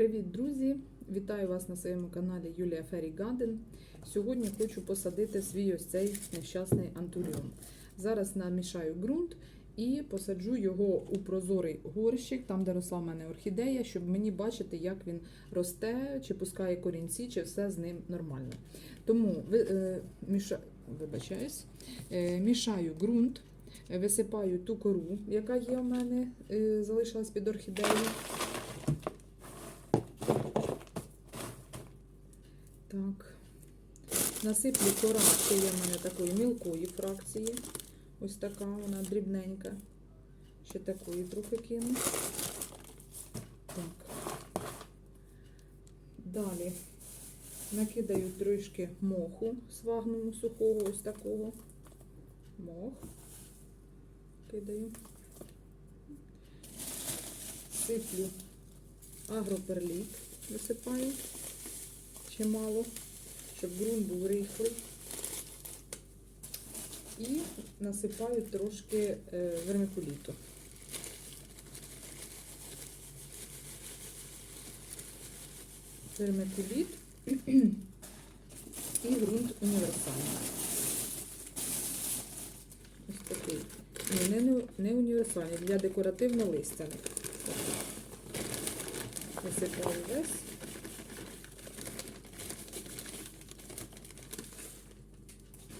Привіт, друзі! Вітаю вас на своєму каналі Юлія Феррі Гаден. Сьогодні хочу посадити свій ось цей нещасний антуріум. Зараз намішаю ґрунт і посаджу його у прозорий горщик, там, де росла в мене орхідея, щоб мені бачити, як він росте, чи пускає корінці, чи все з ним нормально. Тому е, міша... вибачаюсь, е, мішаю ґрунт, висипаю ту кору, яка є у мене, е, залишилась під орхідеєю. Так. Насиплю кора, ще є в мене такої мілкої фракції. Ось така вона дрібненька. Ще такої трохи кину. Так. Далі накидаю трішки моху свагному сухого, ось такого. Мох. Кидаю. Сиплю агроперліт, висипаю чимало, щоб ґрунт був рихлий. І насипаю трошки е, вермикуліту. Вермикуліт і ґрунт універсальний. Ось такий. Не, не, не універсальний, для декоративно листяних. Висипаю весь.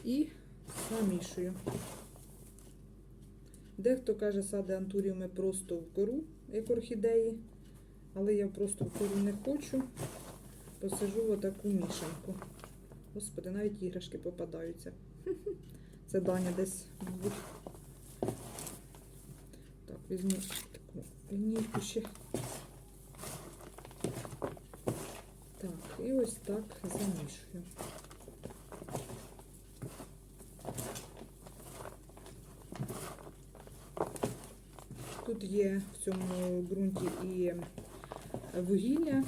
І замішую. Дехто каже, саде антуріуми просто в кору, як орхідеї, але я просто в кору не хочу. Посажу в отаку мішанку. Господи, навіть іграшки попадаються. Це Даня десь. Так, візьму таку лінійку ще. Так, і ось так замішую. Тут є в цьому ґрунті і вугілля,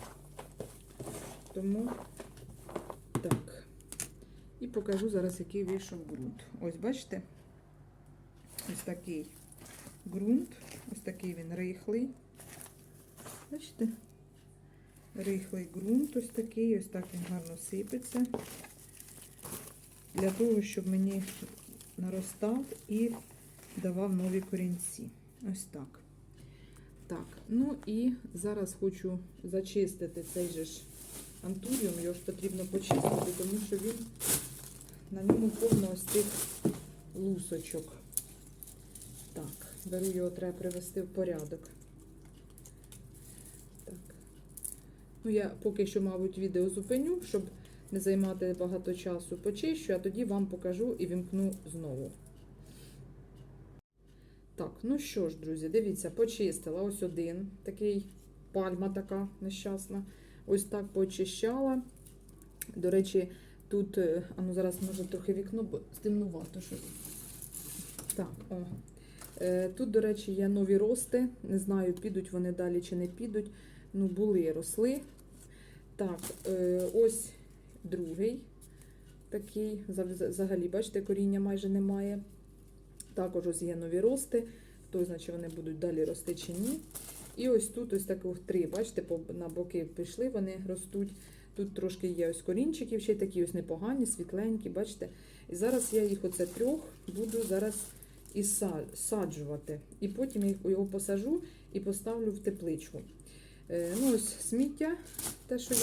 тому так. І покажу зараз, який вийшов ґрунт. Ось, бачите? Ось такий ґрунт, ось такий він рихлий. Бачите? Рихлий ґрунт, ось такий, ось так він гарно сипеться. Для того, щоб мені наростав і давав нові корінці. Ось так. Так, ну і зараз хочу зачистити цей же ж антуріум, його ж потрібно почистити, тому що він на ньому повно ось цих лусочок. Так, беру його, треба привести в порядок. Так. Ну, я поки що, мабуть, відео зупиню, щоб не займати багато часу, почищу, а тоді вам покажу і вімкну знову. Так, ну що ж, друзі, дивіться, почистила ось один такий пальма така нещасна. Ось так почищала. До речі, тут, е, а ну зараз може трохи вікно, бо стемнувато щось. Так, о. Е, Тут, до речі, є нові рости. Не знаю, підуть вони далі чи не підуть. Ну, були, росли. Так, е, ось другий такий. Взагалі, бачите, коріння майже немає. Також ось є нові рости. Хто знає, чи вони будуть далі рости чи ні. І ось тут ось таких три, бачите, на боки пішли, вони ростуть. Тут трошки є ось корінчиків, ще такі ось непогані, світленькі, бачите. І зараз я їх оце трьох буду зараз і саджувати. І потім я його посажу і поставлю в тепличку. Ну, ось сміття, те, що я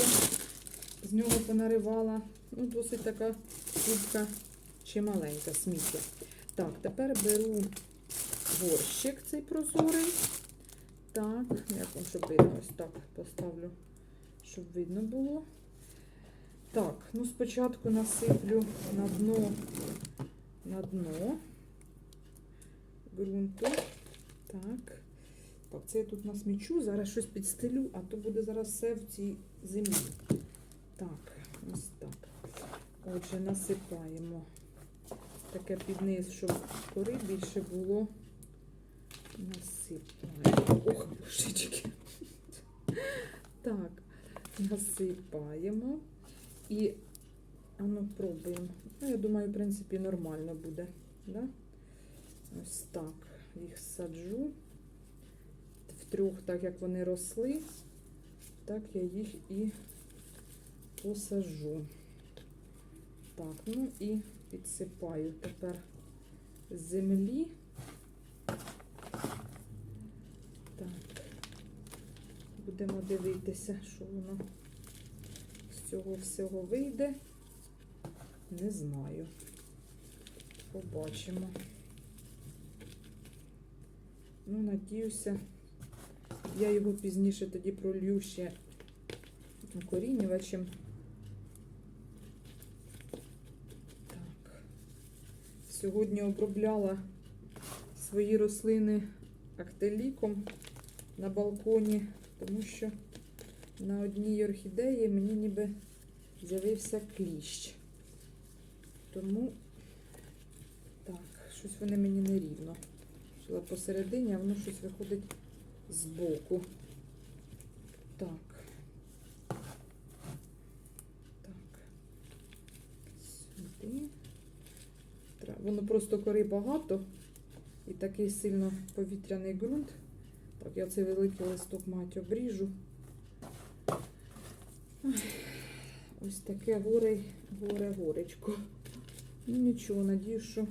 з нього понаривала. Ну, досить така кубка чи маленька сміття. Так, тепер беру горщик цей прозорий. Так, як вам, щоб видно, ось так поставлю, щоб видно було. Так, ну спочатку насиплю на дно, на дно ґрунту. Так. Так, це я тут насмічу, зараз щось підстелю, а то буде зараз все в цій землі. Так, ось так. Отже, насипаємо таке під низ, щоб кори більше було. Насипаємо. Ох, божечки. Так, насипаємо і а ну, пробуємо. Ну, я думаю, в принципі, нормально буде. Да? Ось так їх саджу. В трьох, так як вони росли. так я їх і посажу. Так, ну і підсипаю тепер землі. Так. Будемо дивитися, що воно з цього всього вийде. Не знаю. Побачимо. Ну, надіюся, я його пізніше тоді пролью ще укорінювачем. Так. Сьогодні обробляла свої рослини актеліком на балконі, тому що на одній орхідеї мені ніби з'явився кліщ. Тому так, щось вони мені не рівно. Посередині, а воно щось виходить збоку. Так. Воно просто кори багато і такий сильно повітряний ґрунт. Так, я цей великий листок мать обріжу. Ось таке горе, горе, горечко. Ну нічого, надію, що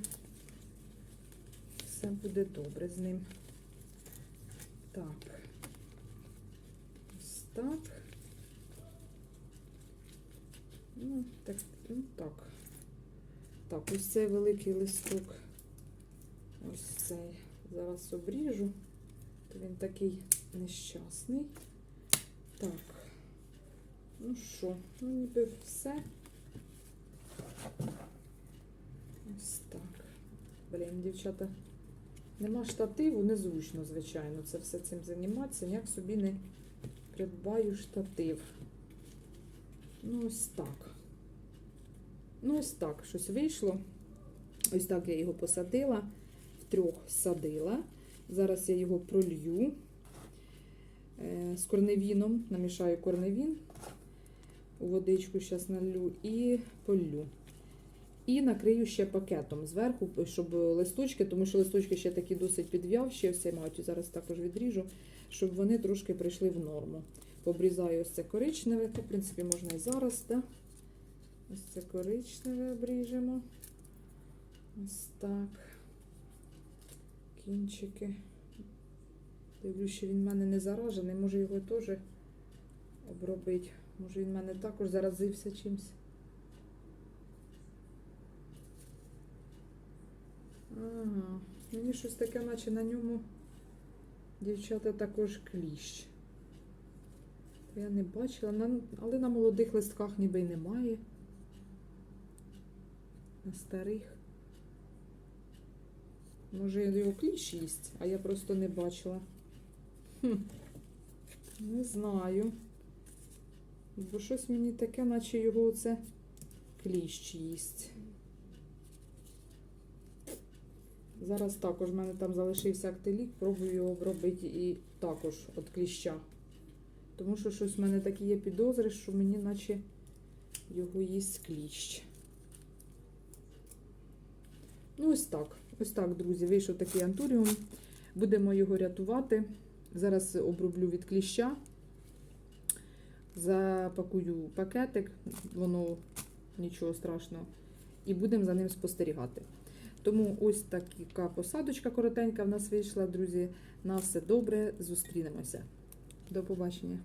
все буде добре з ним. Так. Ось так. Ну, так, ну так. Так, ось цей великий листок. Ось цей. Зараз обріжу. Він такий нещасний. Так. Ну що, ну ніби все. Ось так. Блін, дівчата, нема штативу, незручно, звичайно, це все цим займатися. Ніяк собі не придбаю штатив. Ну, ось так. Ну, ось так щось вийшло. Ось так я його посадила, втрьох садила. Зараз я його пролью е, з корневіном, намішаю корневін, у водичку зараз налью і полью. І накрию ще пакетом зверху, щоб листочки, тому що листочки ще такі досить підв'явші, ось мають зараз також відріжу, щоб вони трошки прийшли в норму. Обрізаю ось це коричневе, то, в принципі, можна і зараз, да? Ось це коричневе обріжемо. Ось так. Кінчики. Дивлюсь, що він в мене не заражений, може його теж обробити. Може він в мене також заразився чимось. Ага, мені щось таке, наче на ньому дівчата також кліщ. Я не бачила, але на молодих листках ніби й немає. На старих. Може його кліщ їсть, а я просто не бачила. Хм. Не знаю. Бо щось мені таке, наче його оце кліщ їсть. Зараз також в мене там залишився актилік, пробую його обробити і також від кліща. Тому що щось в мене такі є підозри, що мені наче його їсть кліщ. Ну, ось так. Ось так, друзі, вийшов такий антуріум. Будемо його рятувати. Зараз оброблю від кліща. Запакую пакетик, воно нічого страшного. І будемо за ним спостерігати. Тому ось така посадочка коротенька в нас вийшла, друзі. На все добре, зустрінемося. До побачення.